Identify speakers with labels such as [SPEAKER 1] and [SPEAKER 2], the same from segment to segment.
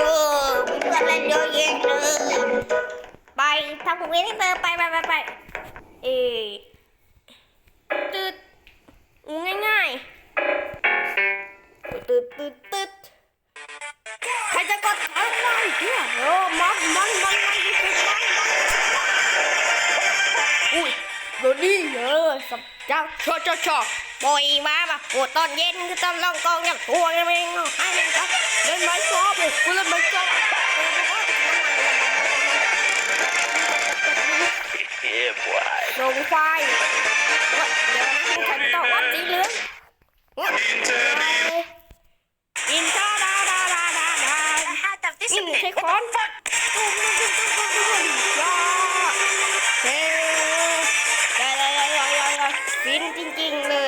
[SPEAKER 1] ออมีเพื่อนเล่นเยอะแยะเลย ไปทำของเล่นให้เธอไปไปไปไปเอตืดงูง่ายๆตืดตืดตืดใครจะกดอะไรเนี่ยโอ้มันมันมันมันมันอุ้ยโดนนี่เออสับจ้าชอชอชอ ปล่อยมาปะโอ้ตอนเย็นก็ต้องลองกองกับตัวกันเองให้มันครับเล่นไม้ซอฟเลยกูเล่นไม้ซอฟ
[SPEAKER 2] Yeah, boy.
[SPEAKER 1] ลงไฟเดี๋ยวนะใครไม่ต้องวัดสีเหลืองเฮ้ยอินทาดาดาดาดาดา
[SPEAKER 3] Out of
[SPEAKER 1] นี่ไม่
[SPEAKER 3] discipline.
[SPEAKER 1] ใช่ค้อนตุ้มตุ้มตุ้มตุ้มตุ้มตุ้มยาเฮ้ยยายายายายายาฟินจริงๆเลย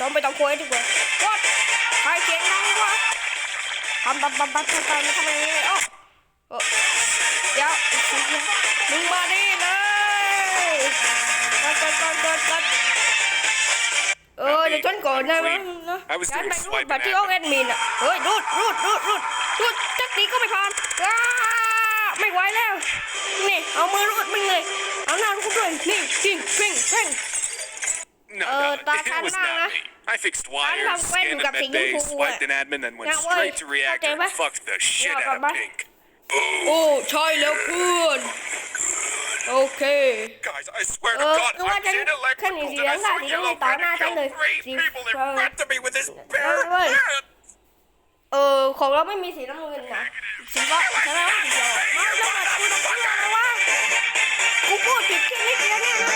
[SPEAKER 1] ต้องไปต้องคุยดีกว่าวัดใครเสียงดังวะทำปั๊มปั๊มปั๊มปั๊มปั๊มทำไมอย่างนี้โอ้โอ้เดี๋ยวมึงมาดิเลยกดกดกดกดกดเออเดี๋ยวฉันก่อนนะมั้งนะฉันไปรูดบัตรที่ห้องแอดมินอะเฮ้ยรูดรูดรูดรูดรูดจักตีก็ไม่ผ่านอ้าไม่ไหวแล้วนี่เอามือรูดมึงเลยเอาหน้ารูดด้วยนี่จริงเพ่งเพ่ง
[SPEAKER 4] No,
[SPEAKER 1] Ờ,
[SPEAKER 4] no,
[SPEAKER 1] ta
[SPEAKER 4] it
[SPEAKER 1] khăn
[SPEAKER 4] was
[SPEAKER 1] năng á.
[SPEAKER 4] not me. I fixed wires,
[SPEAKER 1] làm quen
[SPEAKER 4] scanned
[SPEAKER 1] gặp
[SPEAKER 4] a
[SPEAKER 1] thì
[SPEAKER 4] med bay,
[SPEAKER 1] những phụ
[SPEAKER 4] swiped
[SPEAKER 1] à.
[SPEAKER 4] an admin, then went
[SPEAKER 1] Dạ, ơi,
[SPEAKER 4] straight to reactor
[SPEAKER 1] ok
[SPEAKER 4] and
[SPEAKER 1] bác.
[SPEAKER 4] fucked the shit
[SPEAKER 1] Dạ,
[SPEAKER 4] out
[SPEAKER 1] còn
[SPEAKER 4] of
[SPEAKER 1] bác.
[SPEAKER 4] Pink.
[SPEAKER 1] โอ้ใช่แล้วเพื่อนโอเค
[SPEAKER 4] Guys, I swear
[SPEAKER 1] Ờ,
[SPEAKER 4] to God,
[SPEAKER 1] đúng rồi,
[SPEAKER 4] I
[SPEAKER 1] chân-
[SPEAKER 4] can't electrical
[SPEAKER 1] chân thì
[SPEAKER 4] that I
[SPEAKER 1] gì đó
[SPEAKER 4] saw
[SPEAKER 1] thì nó
[SPEAKER 4] Yellow
[SPEAKER 1] lại tỏ
[SPEAKER 4] Pen
[SPEAKER 1] ra
[SPEAKER 4] kill
[SPEAKER 1] chân được.
[SPEAKER 4] three
[SPEAKER 1] Thì-
[SPEAKER 4] people in
[SPEAKER 1] Ờ.
[SPEAKER 4] front of me with his bare
[SPEAKER 1] Ờ, ơi.
[SPEAKER 4] hands.
[SPEAKER 1] เออของเราไม่มีสีน้ำเงินนะสีฟ้าใช่ไหมสีเขียวมาแล้วมากูต้องเชื่อนะว่ากูพูดผิดแค่นิดเดียวเนี่ยนะ